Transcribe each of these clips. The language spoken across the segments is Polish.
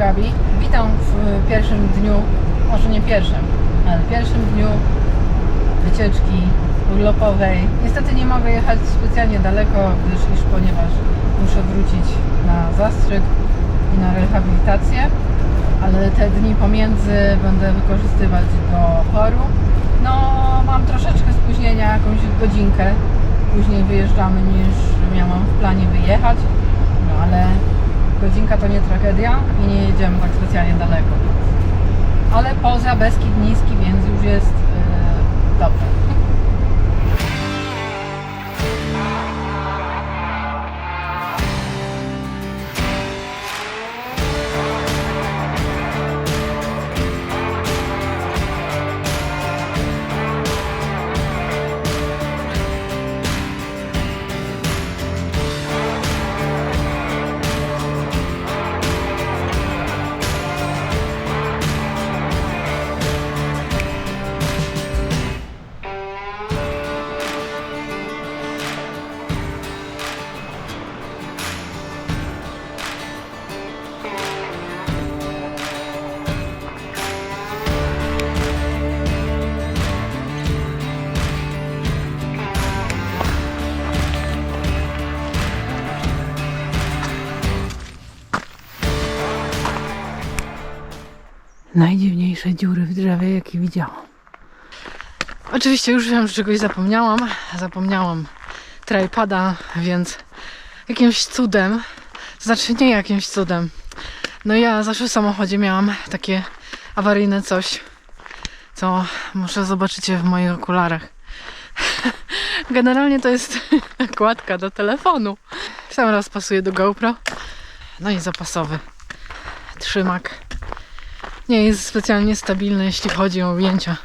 Gabi. Witam w pierwszym dniu, może nie pierwszym, ale pierwszym dniu wycieczki urlopowej. Niestety nie mogę jechać specjalnie daleko, gdyż ponieważ muszę wrócić na zastrzyk i na rehabilitację, ale te dni pomiędzy będę wykorzystywać do choru. No, mam troszeczkę spóźnienia, jakąś godzinkę później wyjeżdżamy niż miałam w planie wyjechać, no ale godzinka to nie tragedia i nie jedziemy tak specjalnie daleko. Ale poza Beskid Niski, więc już jest yy, dobrze. Najdziwniejsze dziury w drzewie, jakie widziałam. Oczywiście już wiem, że czegoś zapomniałam. Zapomniałam tripada, więc jakimś cudem, znaczy nie jakimś cudem. No ja zawsze w samochodzie miałam takie awaryjne coś, co muszę zobaczyć w moich okularach. Generalnie to jest nakładka do telefonu. W sam raz pasuje do GoPro. No i zapasowy trzymak nie jest specjalnie stabilny, jeśli chodzi o ujęcia,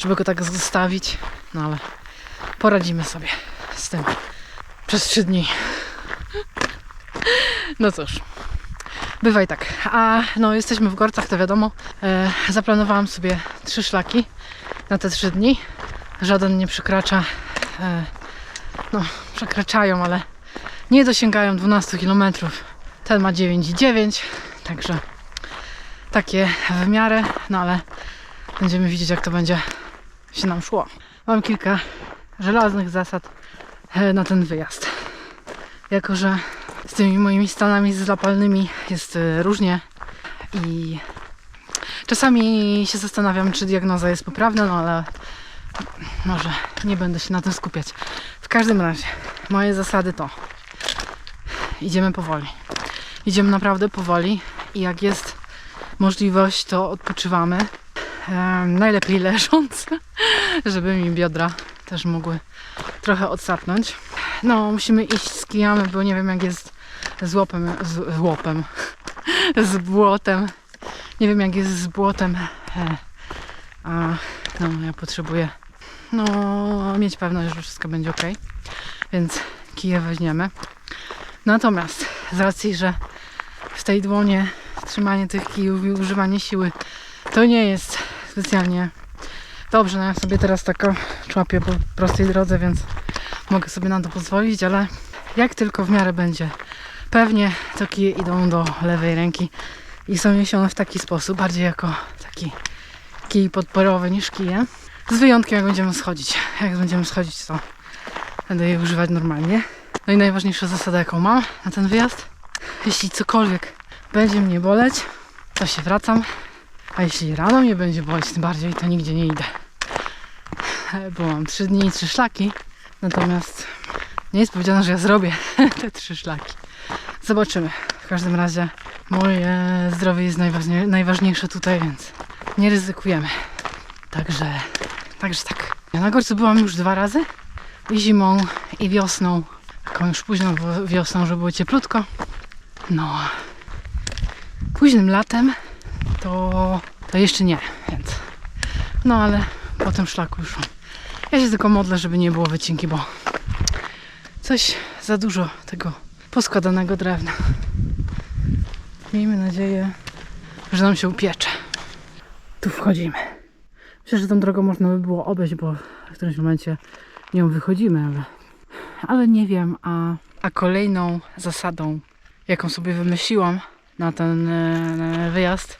żeby go tak zostawić, no ale poradzimy sobie z tym przez trzy dni. No cóż, bywaj tak. A no, jesteśmy w Gorcach, to wiadomo. E, zaplanowałam sobie trzy szlaki na te trzy dni. Żaden nie przekracza, e, no, przekraczają, ale nie dosięgają 12 km. Ten ma 9,9, także takie w miarę, no ale będziemy widzieć jak to będzie się nam szło. Mam kilka żelaznych zasad e, na ten wyjazd. Jako, że z tymi moimi stanami zapalnymi jest e, różnie i czasami się zastanawiam, czy diagnoza jest poprawna, no ale może nie będę się na tym skupiać. W każdym razie, moje zasady to idziemy powoli. Idziemy naprawdę powoli i jak jest możliwość, to odpoczywamy. Najlepiej leżąc, żeby mi biodra też mogły trochę odsapnąć. No, musimy iść z kijamy, bo nie wiem jak jest z łopem, z, z łopem, z błotem. Nie wiem jak jest z błotem. E, A no, ja potrzebuję no, mieć pewność, że wszystko będzie ok. Więc kije weźmiemy. Natomiast z racji, że w tej dłonie trzymanie tych kijów i używanie siły to nie jest specjalnie dobrze. No ja sobie teraz tak człapię po prostej drodze, więc mogę sobie na to pozwolić, ale jak tylko w miarę będzie pewnie, to kije idą do lewej ręki i są niesione w taki sposób, bardziej jako taki kij podporowy niż kije. Z wyjątkiem jak będziemy schodzić. Jak będziemy schodzić, to będę je używać normalnie. No i najważniejsza zasada, jaką mam na ten wyjazd, jeśli cokolwiek będzie mnie boleć, to się wracam. A jeśli rano mnie będzie boleć, tym bardziej, to nigdzie nie idę. Bo mam trzy dni i trzy szlaki. Natomiast nie jest powiedziane, że ja zrobię te trzy szlaki. Zobaczymy. W każdym razie moje zdrowie jest najważniej, najważniejsze tutaj, więc nie ryzykujemy. Także, także tak. Ja na Gorcu byłam już dwa razy. I zimą, i wiosną. Taką już późną wiosną, że było cieplutko. No, późnym latem to, to jeszcze nie, więc no ale po tym szlaku już. Ja się tylko modlę, żeby nie było wycinki, bo coś za dużo tego poskładanego drewna. Miejmy nadzieję, że nam się upiecze. Tu wchodzimy. Myślę, że tą drogą można by było obejść, bo w którymś momencie nią wychodzimy, ale, ale nie wiem. A, a kolejną zasadą, jaką sobie wymyśliłam, na ten e, wyjazd,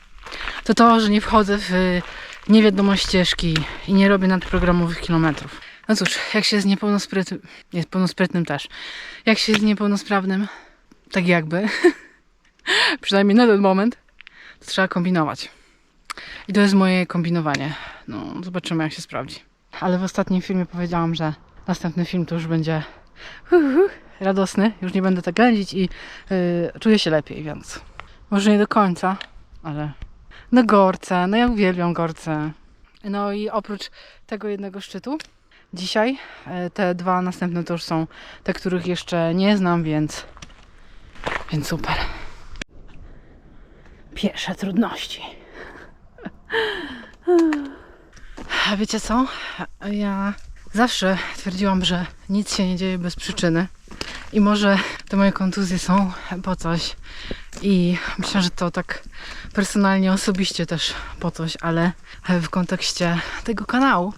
to to, że nie wchodzę w e, nie wiadomo ścieżki i nie robię nadprogramowych kilometrów. No cóż, jak się jest niepełnosprytnym, niepełnosprytnym też, jak się jest niepełnosprawnym, tak jakby, przynajmniej na ten moment, to trzeba kombinować. I to jest moje kombinowanie. No, zobaczymy jak się sprawdzi. Ale w ostatnim filmie powiedziałam, że następny film to już będzie hu, hu, radosny. Już nie będę tak ględzić i yy, czuję się lepiej, więc może nie do końca, ale no gorce, no ja uwielbiam gorce. No i oprócz tego jednego szczytu, dzisiaj e, te dwa następne to już są te, których jeszcze nie znam, więc, więc super. Pierwsze trudności. A wiecie co? Ja zawsze twierdziłam, że nic się nie dzieje bez przyczyny. I może te moje kontuzje są po coś. I myślę, że to tak personalnie, osobiście też po coś, ale w kontekście tego kanału,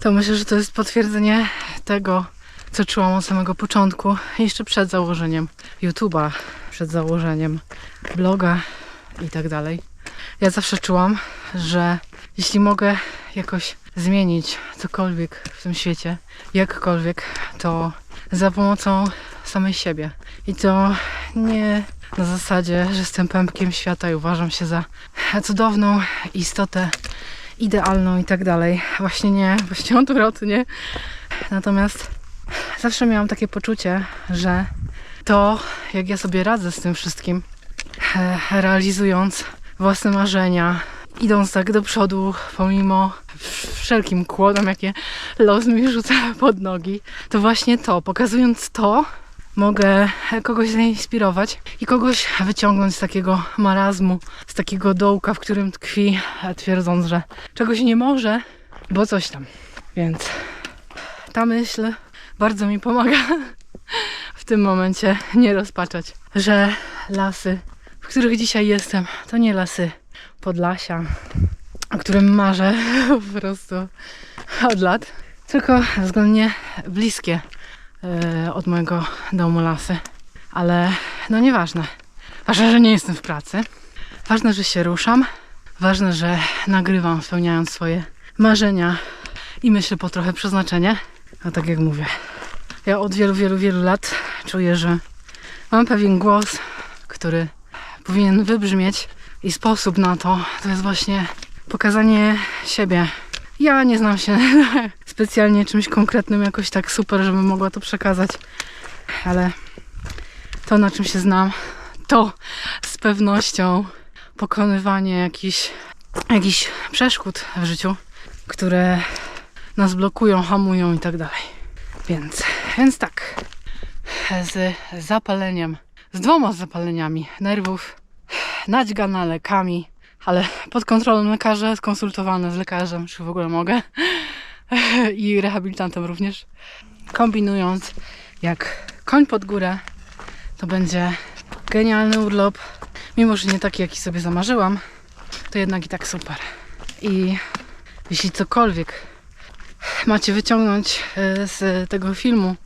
to myślę, że to jest potwierdzenie tego, co czułam od samego początku, jeszcze przed założeniem YouTube'a, przed założeniem bloga i tak dalej. Ja zawsze czułam, że jeśli mogę jakoś zmienić cokolwiek w tym świecie, jakkolwiek, to za pomocą samej siebie. I to nie na zasadzie, że jestem pępkiem świata i uważam się za cudowną istotę, idealną i tak dalej. Właśnie nie, właśnie odwrotnie. Natomiast zawsze miałam takie poczucie, że to, jak ja sobie radzę z tym wszystkim, e, realizując własne marzenia, idąc tak do przodu, pomimo wszelkim kłodom, jakie los mi rzuca pod nogi, to właśnie to, pokazując to, mogę kogoś zainspirować i kogoś wyciągnąć z takiego marazmu, z takiego dołka, w którym tkwi, twierdząc, że czegoś nie może, bo coś tam. Więc ta myśl bardzo mi pomaga w tym momencie nie rozpaczać, że lasy, w których dzisiaj jestem, to nie lasy Podlasia, o którym marzę po prostu od lat, tylko względnie bliskie e, od mojego domu lasy. Ale no nieważne. Ważne, że nie jestem w pracy. Ważne, że się ruszam. Ważne, że nagrywam, spełniając swoje marzenia i myślę po trochę przeznaczenie. A tak jak mówię, ja od wielu, wielu, wielu lat czuję, że mam pewien głos, który powinien wybrzmieć i sposób na to to jest właśnie pokazanie siebie. Ja nie znam się specjalnie czymś konkretnym jakoś tak super, żebym mogła to przekazać, ale to na czym się znam, to z pewnością pokonywanie jakichś, jakichś przeszkód w życiu, które nas blokują, hamują i tak dalej. Więc, więc tak, z zapaleniem, z dwoma zapaleniami nerwów, nadźgana lekami, ale pod kontrolą lekarza, skonsultowane z lekarzem, czy w ogóle mogę. I rehabilitantem również. Kombinując jak koń pod górę, to będzie genialny urlop. Mimo, że nie taki, jaki sobie zamarzyłam, to jednak i tak super. I jeśli cokolwiek macie wyciągnąć e, z tego filmu,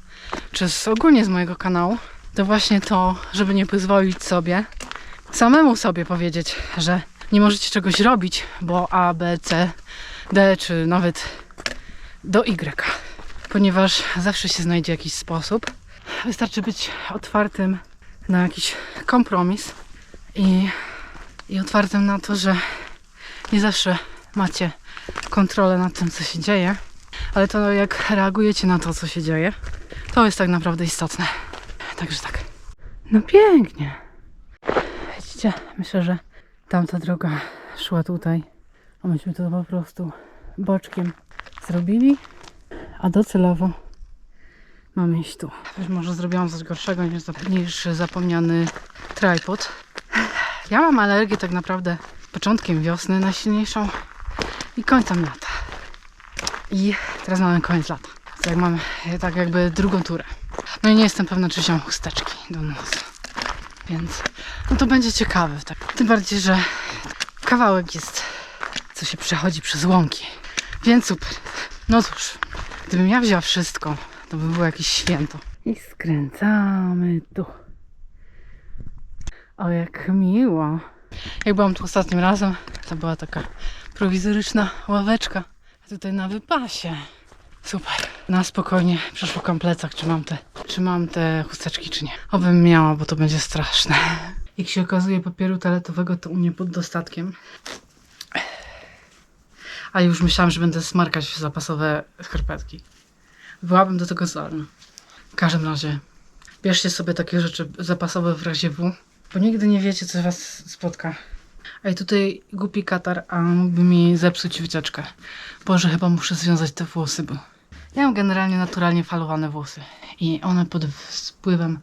czy z, ogólnie z mojego kanału, to właśnie to, żeby nie pozwolić sobie samemu sobie powiedzieć, że nie możecie czegoś robić, bo A, B, C, D, czy nawet do Y. Ponieważ zawsze się znajdzie jakiś sposób. Wystarczy być otwartym na jakiś kompromis i, i otwartym na to, że nie zawsze macie kontrolę nad tym, co się dzieje, ale to jak reagujecie na to, co się dzieje, to jest tak naprawdę istotne. Także tak. No pięknie. Myślę, że tamta droga szła tutaj, a myśmy to po prostu boczkiem zrobili, a docelowo mamy iść tu. Być może zrobiłam coś gorszego niż, zap- niż zapomniany tripod. Ja mam alergię tak naprawdę początkiem wiosny najsilniejszą i końcem lata. I teraz mamy koniec lata. Tak mamy tak jakby drugą turę. No i nie jestem pewna, czy wziąłem chusteczki do nosa. Więc no to będzie ciekawe. Tak. Tym bardziej, że kawałek jest, co się przechodzi przez łąki. Więc super. No cóż, gdybym ja wzięła wszystko, to by było jakieś święto. I skręcamy tu. O, jak miło. Jak byłam tu ostatnim razem, to była taka prowizoryczna ławeczka. Tutaj na wypasie. Super. Na spokojnie przeszukam plecak, czy mam te, czy mam te chusteczki, czy nie. Obym miała, bo to będzie straszne. Jak się okazuje, papieru toaletowego to u mnie pod dostatkiem. A już myślałam, że będę smarkać zapasowe skarpetki. Byłabym do tego zdolna. W każdym razie, bierzcie sobie takie rzeczy zapasowe w razie W, bo nigdy nie wiecie, co was spotka. A i tutaj głupi katar, a mógłby mi zepsuć wycieczkę. Boże, chyba muszę związać te włosy, bo ja mam generalnie naturalnie falowane włosy. I one pod wpływem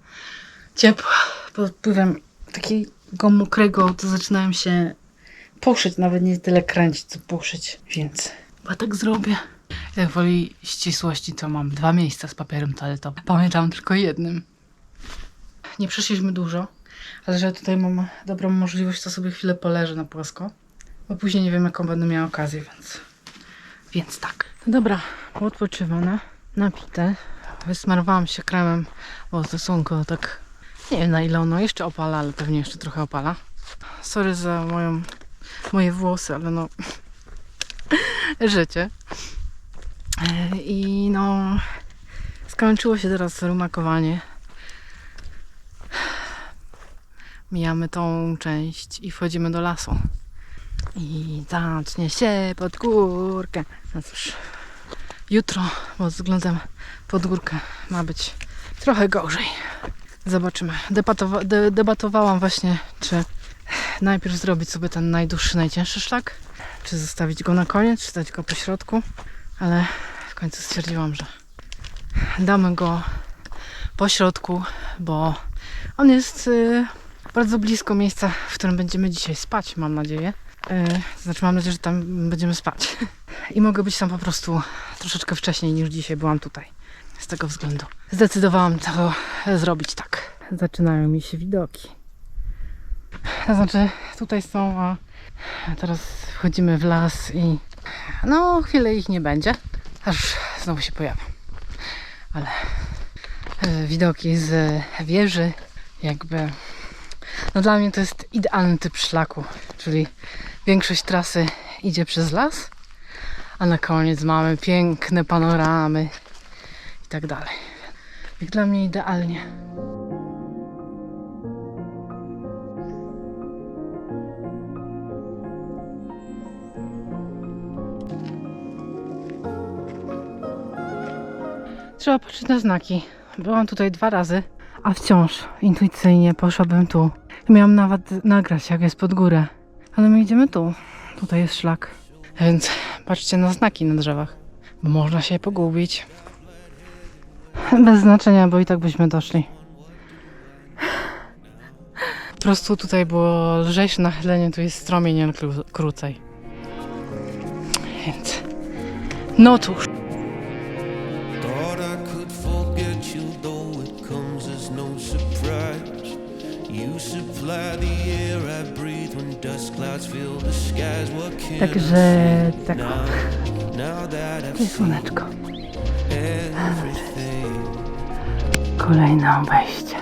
ciepła, pod wpływem takiego mokrego, to zaczynają się puszyć, nawet nie tyle kręcić, co puszyć. Więc chyba tak zrobię. Jak woli ścisłości, to mam dwa miejsca z papierem toaletowym. Pamiętam tylko jednym. Nie przeszliśmy dużo, ale że tutaj mam dobrą możliwość, to sobie chwilę poleżę na płasko. Bo później nie wiem, jaką będę miała okazję, więc, więc tak. Dobra, odpoczywane, napite. Wysmarowałam się kremem, bo stosunku tak nie wiem na ile ono jeszcze opala, ale pewnie jeszcze trochę opala. Sorry za moją, moje włosy, ale no życie. E, I no skończyło się teraz rumakowanie. Mijamy tą część i wchodzimy do lasu. I zacznie się pod górkę. No cóż, jutro pod względem pod górkę ma być trochę gorzej. Zobaczymy. Debatowa- de- debatowałam właśnie, czy najpierw zrobić sobie ten najdłuższy, najcięższy szlak, czy zostawić go na koniec, czy dać go po środku, ale w końcu stwierdziłam, że damy go po środku, bo on jest y, bardzo blisko miejsca, w którym będziemy dzisiaj spać, mam nadzieję. Y, znaczy, mam nadzieję, że tam będziemy spać. I mogę być tam po prostu troszeczkę wcześniej niż dzisiaj byłam tutaj. Z tego względu zdecydowałam to zrobić tak. Zaczynają mi się widoki. To znaczy, tutaj są, a teraz wchodzimy w las i no, chwilę ich nie będzie, aż znowu się pojawią. Ale e, widoki z wieży, jakby. No dla mnie to jest idealny typ szlaku, czyli większość trasy idzie przez las, a na koniec mamy piękne panoramy tak dalej. Jak dla mnie idealnie. Trzeba patrzeć na znaki. Byłam tutaj dwa razy, a wciąż intuicyjnie poszłabym tu. Miałam nawet nagrać, jak jest pod górę. Ale my idziemy tu. Tutaj jest szlak. Więc patrzcie na znaki na drzewach, bo można się pogubić. Bez znaczenia, bo i tak byśmy doszli. Po prostu tutaj było lżejsze nachylenie, tu jest stromień, ale kró- krócej. Więc... No cóż. No Także tak, I've jest słoneczko. Kolejne obejście.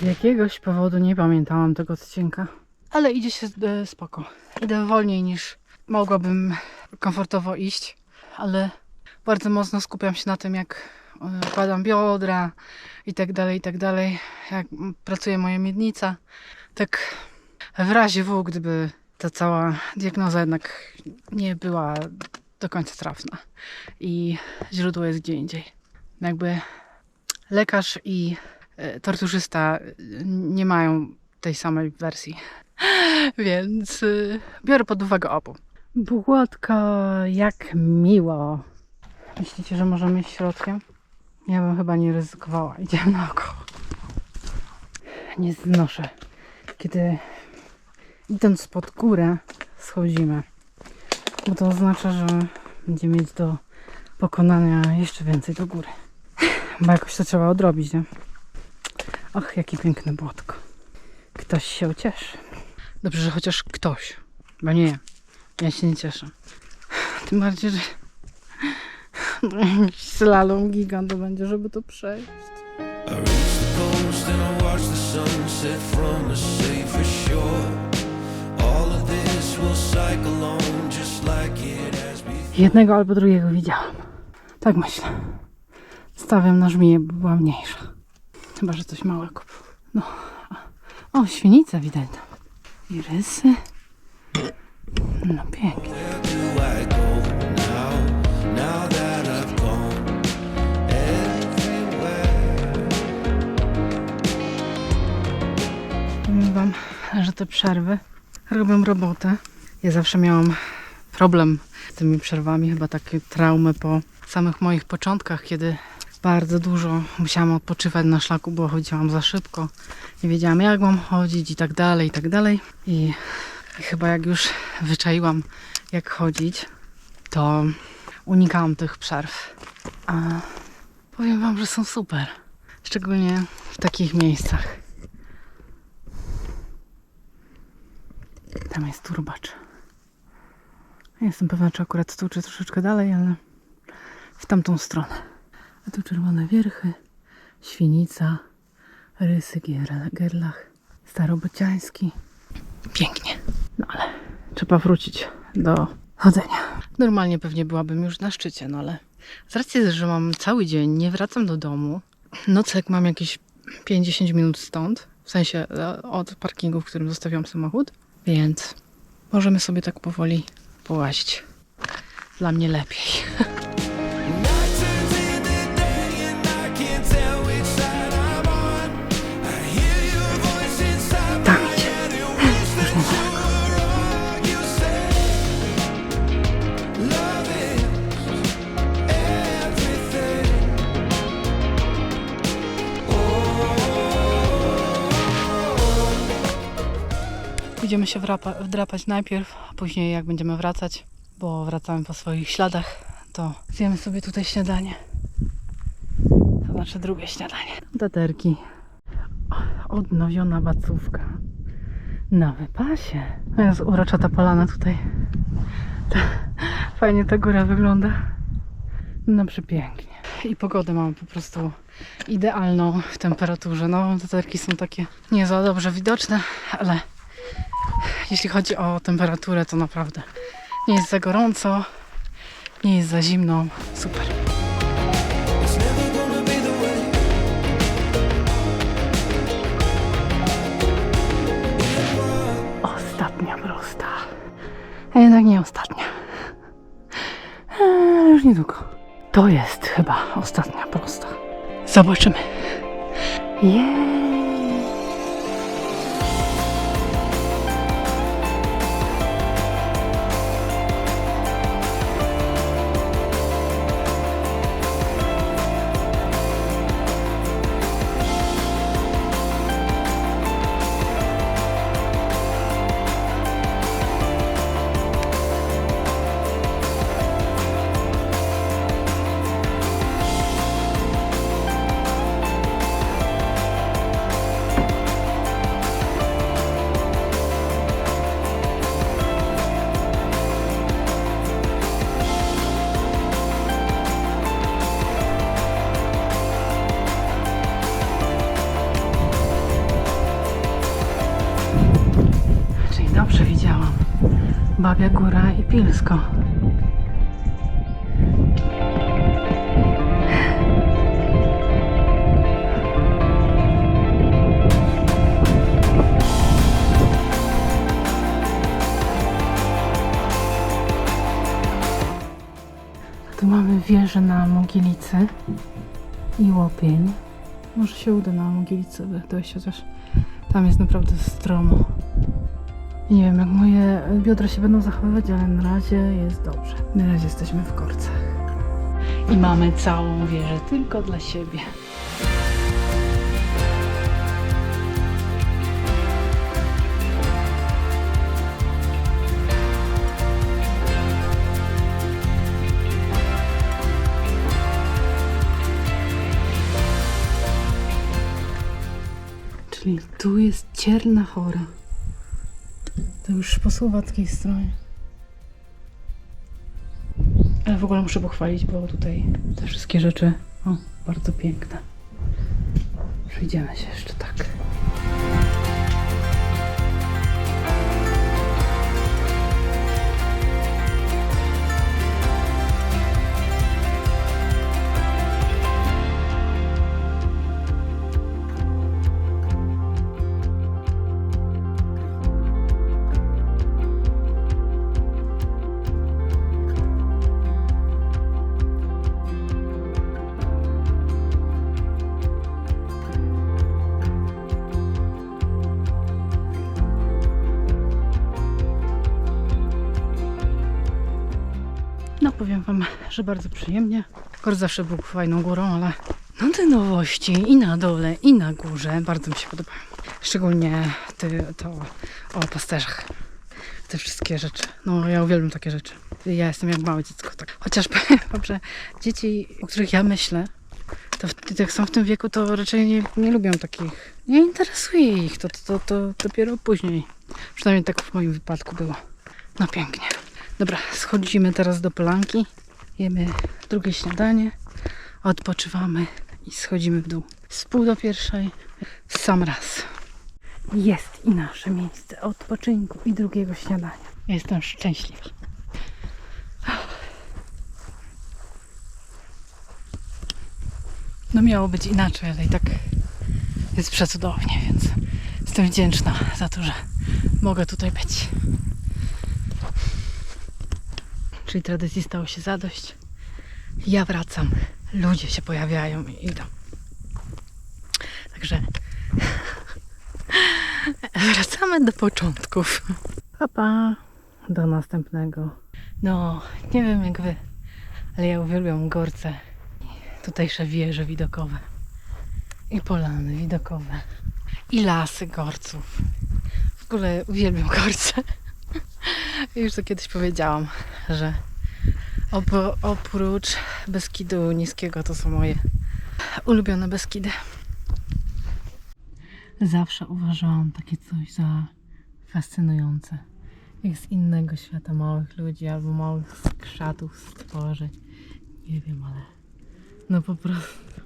Z jakiegoś powodu nie pamiętałam tego odcinka. Ale idzie się e, spoko. Idę wolniej niż mogłabym komfortowo iść, ale bardzo mocno skupiam się na tym, jak e, układam biodra i tak dalej, i tak dalej. Jak pracuje moja miednica. Tak w razie W, gdyby ta cała diagnoza jednak nie była do końca trafna i źródło jest gdzie indziej. Jakby lekarz i e, torturzysta e, nie mają tej samej wersji. Więc y, biorę pod uwagę obu. Błotko, jak miło. Myślicie, że możemy iść środkiem? Ja bym chyba nie ryzykowała. Idziemy naokoło. Nie znoszę, kiedy idąc pod górę schodzimy. Bo to oznacza, że będziemy mieć do pokonania jeszcze więcej do góry. Bo jakoś to trzeba odrobić, nie? Ach, jakie piękne błotko. Ktoś się ucieszy. Dobrze, że chociaż ktoś. Bo nie, ja się nie cieszę. Tym bardziej, że jakiś slalom gigant to będzie, żeby to przejść. Jednego albo drugiego widziałam. Tak myślę. Stawiam na żmiję, by była mniejsza. Chyba, że coś małego. No. O, świnica widać tam. I rysy. No pięknie. Powiem wam, że te przerwy robią robotę. Ja zawsze miałam problem z tymi przerwami, chyba takie traumy po samych moich początkach, kiedy bardzo dużo musiałam odpoczywać na szlaku, bo chodziłam za szybko. Nie wiedziałam jak mam chodzić i tak dalej, i tak dalej. I, i chyba jak już wyczaiłam jak chodzić, to unikałam tych przerw. A powiem wam, że są super. Szczególnie w takich miejscach. Tam jest turbacz. Nie jestem pewna, czy akurat tu, czy troszeczkę dalej, ale w tamtą stronę. A tu czerwone wierchy, świnica, rysy, gier, gerlach, starobociański. Pięknie. Trzeba wrócić do chodzenia. Normalnie pewnie byłabym już na szczycie, no ale z racji, że mam cały dzień, nie wracam do domu, nocleg mam jakieś 50 minut stąd, w sensie e, od parkingu, w którym zostawiam samochód, więc możemy sobie tak powoli połazić. Dla mnie lepiej. Pójdziemy się wdrapać najpierw, a później jak będziemy wracać, bo wracamy po swoich śladach, to zjemy sobie tutaj śniadanie. To znaczy drugie śniadanie. Taterki. Odnowiona bacówka. Na wypasie. No Jest urocza ta polana tutaj. Ta, fajnie ta góra wygląda. No przepięknie. I pogodę mamy po prostu idealną w temperaturze. No, taterki są takie nie za dobrze widoczne, ale jeśli chodzi o temperaturę, to naprawdę nie jest za gorąco, nie jest za zimno. Super. Ostatnia prosta. A jednak nie ostatnia. Ale już niedługo. To jest chyba ostatnia prosta. Zobaczymy. Jej! Babia Góra i Pilsko. Tu mamy wieżę na Mogilicy i łopień. Może się uda na Mogilicy dojść, chociaż tam jest naprawdę stromo. Nie wiem, jak moje biodra się będą zachowywać, ale na razie jest dobrze. Na razie jesteśmy w korcach. I mamy całą wieżę tylko dla siebie. Czyli tu jest cierna chora. Już po słowackiej stronie. Ale w ogóle muszę pochwalić, bo tutaj te wszystkie rzeczy, o, bardzo piękne. Przejdziemy się jeszcze tak. Że bardzo przyjemnie. Kor zawsze był fajną górą, ale no te nowości i na dole, i na górze bardzo mi się podobają. Szczególnie ty, to o pasterzach. Te wszystkie rzeczy. No ja uwielbiam takie rzeczy. Ja jestem jak małe dziecko. Tak. Chociaż powiem że dzieci, o których ja myślę, to jak są w tym wieku, to raczej nie, nie lubią takich. Nie interesuje ich to, to, to dopiero później. Przynajmniej tak w moim wypadku było. No pięknie. Dobra, schodzimy teraz do polanki. Jemy drugie śniadanie. Odpoczywamy i schodzimy w dół. Z pół do pierwszej w sam raz. Jest i nasze miejsce odpoczynku i drugiego śniadania. Jestem szczęśliwa. No miało być inaczej, ale i tak jest przecudownie, więc jestem wdzięczna za to, że mogę tutaj być. Czyli tradycji stało się zadość. Ja wracam, ludzie się pojawiają i idą. Także wracamy do początków. Papa, do następnego. No, nie wiem jak wy, ale ja uwielbiam gorce. Tutejsze wieże widokowe. I polany widokowe. I lasy gorców. W ogóle uwielbiam gorce. Już to kiedyś powiedziałam, że op- oprócz Beskidu Niskiego to są moje ulubione Beskidy. Zawsze uważałam takie coś za fascynujące. Jak z innego świata małych ludzi albo małych skrzatów stworzeń. Nie wiem, ale no po prostu.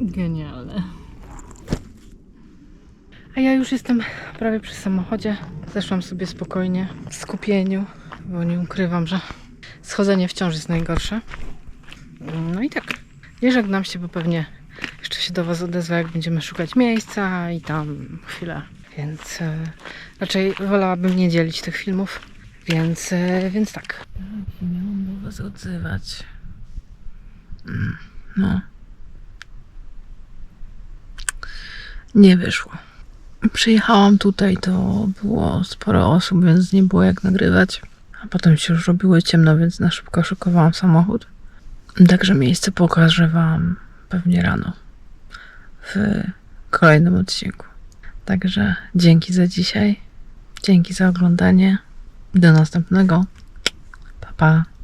Genialne. A ja już jestem prawie przy samochodzie. Zeszłam sobie spokojnie, w skupieniu, bo nie ukrywam, że schodzenie wciąż jest najgorsze. No i tak. Nie żegnam się, bo pewnie jeszcze się do Was odezwę, jak będziemy szukać miejsca i tam chwilę. Więc e, raczej wolałabym nie dzielić tych filmów. Więc, e, więc tak. Ja miałam do Was odzywać. Mm, No. Nie wyszło. Przyjechałam tutaj, to było sporo osób, więc nie było jak nagrywać. A potem się już robiło ciemno, więc na szybko szykowałam samochód. Także miejsce pokażę Wam pewnie rano w kolejnym odcinku. Także dzięki za dzisiaj. Dzięki za oglądanie. Do następnego. Pa, pa.